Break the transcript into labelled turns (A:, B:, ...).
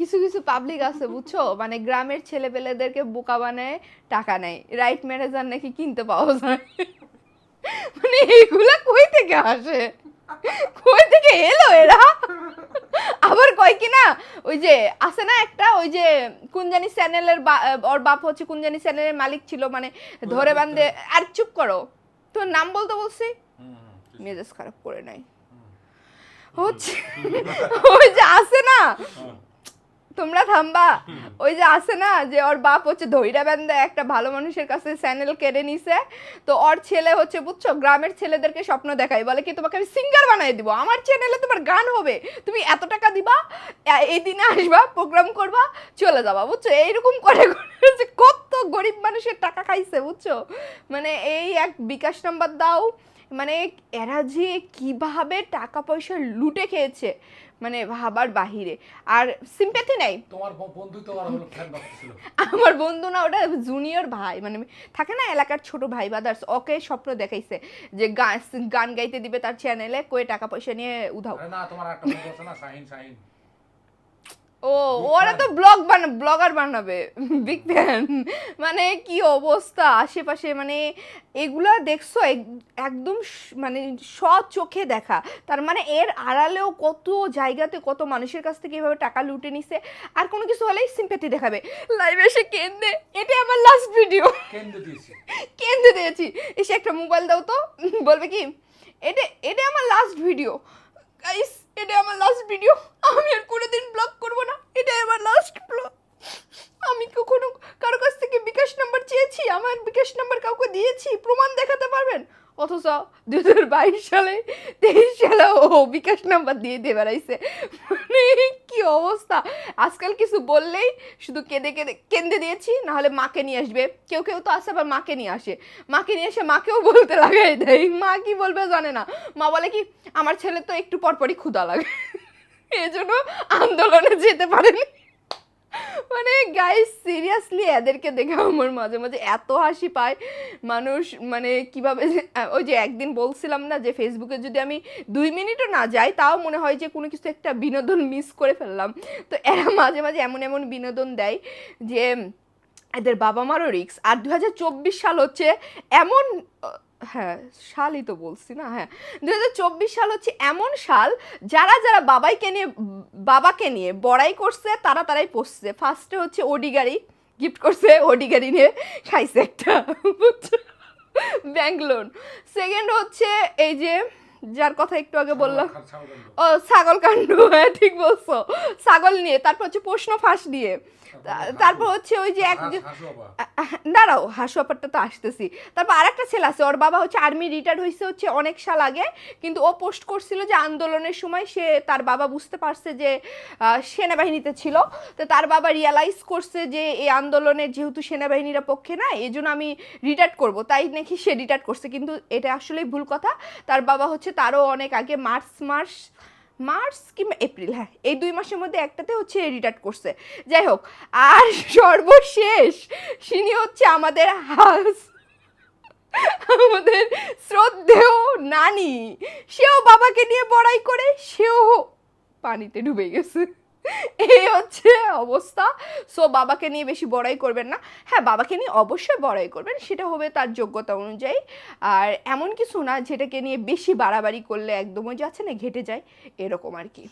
A: কিছু কিছু পাবলিক আছে বুঝছ? মানে গ্রামের ছেলেপেলেদেরকে বোকা বানায় টাকা নেয়। রাইট ম্যানেজার নাকি কিনতে পাওয়া যায়। মানে এইগুলা কই থেকে আসে? কই থেকে এলো এরা? আবার কয় কি না ওই যে আছে না একটা ওই যে কোন জানি চ্যানেলের ওর বাপ হচ্ছে কোন জানি চ্যানেলের মালিক ছিল মানে ধরে বান্ধে আর চুপ করো তোর নাম বলতে বলছি। মেজাজ খারাপ করে নাই। হচ্ছে ওই যে আছে না তোমরা থামবা। ওই যে আছে না যে ওর বাপ হচ্ছে ধৈরা বান্ধা একটা ভালো মানুষের কাছে চ্যানেল কেড়ে নিছে। তো ওর ছেলে হচ্ছে বুঝছ গ্রামের ছেলেদেরকে স্বপ্ন দেখাই বলে কি তোমাকে আমি সিঙ্গার বানাই দিব। আমার চ্যানেলে তোমার গান হবে। তুমি এত টাকা দিবা এই দিনে আসবা প্রোগ্রাম করবা চলে যাবা বুঝছ? এইরকম করে করে যে কত গরিব মানুষের টাকা খাইছে বুঝছ? মানে এই এক বিকাশ নাম্বার দাও। মানে এরা যে কীভাবে টাকা পয়সা লুটে খেয়েছে। মানে ভাবার বাহিরে। আর সিম্প্যাথি নাই।
B: তোমার বন্ধু তো
A: আমার বন্ধু না ওটা জুনিয়র ভাই মানে থাকে না এলাকার ছোট ভাই বাদার্স ওকে স্বপ্ন দেখাইছে যে গান গান গাইতে দিবে তার চ্যানেলে কয়ে টাকা পয়সা নিয়ে উধাও।
B: না তোমার একটা বন্ধু আছে না শাহিন শাহিন।
A: ও ওরা তো ব্লগ বানা ব্লগার বানাবে বিগ ফ্যান মানে কি অবস্থা আশেপাশে? মানে এগুলা দেখছ এক- একদম মানে স চোখে দেখা। তার মানে এর আড়ালেও কত জায়গাতে কত মানুষের কাছ থেকে এভাবে টাকা লুটে নিছে আর কোনো কিছু হলেই সিম্প্যাথি দেখাবে। লাইভে এসে কেন্দে এটা আমার লাস্ট ভিডিও কেন্দে দিয়েছি। এসে একটা মোবাইল দাও তো বলবে কি এটা এটা আমার লাস্ট ভিডিও গাইস এটা আমার লাস্ট ভিডিও আমি আর কোনোদিন ব্লগ করব না এটাই আমার লাস্ট ব্লগ আমি কখনো কারও কাছ থেকে বিকাশ নাম্বার চেয়েছি আমার বিকাশ নাম্বার দিয়েছি প্রমাণ দেখাতে পারবেন? অথচ দু হাজার বাইশ সালে, তেইশ সালে ও বিকাশ নাম্বার দিয়ে দিয়ে বেড়াইছে। মানে কি অবস্থা? আজকাল কিছু বললেই শুধু কেঁদে কেঁদে কেঁদে দিয়েছি, নাহলে মাকে নিয়ে আসবে। কেউ কেউ তো আসে আবার মাকে নিয়ে আসে। মাকে নিয়ে এসে মাকেও বলতে লাগাই দেয়। মা কি বলবে জানে না। মা বলে কি, আমার ছেলে তো একটু পরপরই ক্ষুধা লাগে। এজন্য আন্দোলনে যেতে পারেনি। মানে গাইস সিরিয়াসলি এদেরকে দেখে আমার মাঝে মাঝে এত হাসি পায়। মানুষ মানে কীভাবে ওই যে একদিন বলছিলাম না যে ফেসবুকে যদি আমি দুই মিনিটও না যাই, তাও মনে হয় যে কোনো কিছু একটা বিনোদন মিস করে ফেললাম। তো এরা মাঝে মাঝে এমন এমন বিনোদন দেয় যে, এদের বাবা মারও রিক্স আর দু হাজার চব্বিশ সাল হচ্ছে এমন হ্যাঁ সালই তো বলছি না হ্যাঁ। দু চব্বিশ সাল হচ্ছে এমন সাল, যারা যারা বাবাইকে নিয়ে, বাবাকে নিয়ে বড়াই করছে, তারা তারাই পড়ছে ফার্স্টে হচ্ছে ওডি গাড়ি গিফট করছে ওডি গাড়ি নিয়ে খাইছে একটা ব্যাংক সেকেন্ড হচ্ছে এই যে যার কথা একটু আগে বললাম। ও ছাগল কাণ্ড হ্যাঁ ঠিক বলছো। ছাগল নিয়ে তারপর হচ্ছে প্রশ্ন ফাঁস দিয়ে। তারপর হচ্ছে ওই যে এক দাঁড়াও হাসু ব্যাপারটা তো আসতেছি। তারপর আরেকটা ছেলে আছে ওর বাবা হচ্ছে আর্মি রিটায়ার্ড হয়েছে হচ্ছে অনেক সাল আগে। কিন্তু ও পোস্ট করছিল যে আন্দোলনের সময় সে তার বাবা বুঝতে পারছে যে সেনাবাহিনীতে ছিল। তো তার বাবা রিয়ালাইজ করছে যে এই আন্দোলনের যেহেতু সেনাবাহিনীরা পক্ষে না এই জন্য আমি রিটায়ার্ড করব। তাই নাকি সে রিটায়ার্ড করছে? কিন্তু এটা আসলেই ভুল কথা। তার বাবা হচ্ছে তারও অনেক আগে, মার্চ মাস মার্চ কিংবা এপ্রিল হ্যাঁ এই দুই মাসের মধ্যে একটাতে হচ্ছে রিটার্ন করছে। যাই হোক, আর সর্বশেষ, সিনি হচ্ছে আমাদের হাস আমাদের শ্রদ্ধেয় নানি। সেও বাবাকে নিয়ে বড়াই করে, সেও পানিতে ডুবে গেছে। এই হচ্ছে অবস্থা। সো বাবাকে নিয়ে বেশি বড়াই করবেন না। হ্যাঁ বাবাকে নিয়ে অবশ্যই বড়াই করবেন, সেটা হবে তার যোগ্যতা অনুযায়ী। আর এমন কিছু না, যেটাকে নিয়ে বেশি বাড়াবাড়ি করলে একদম ওই যে আছে না, ঘেটে যায়, এরকম আর কি।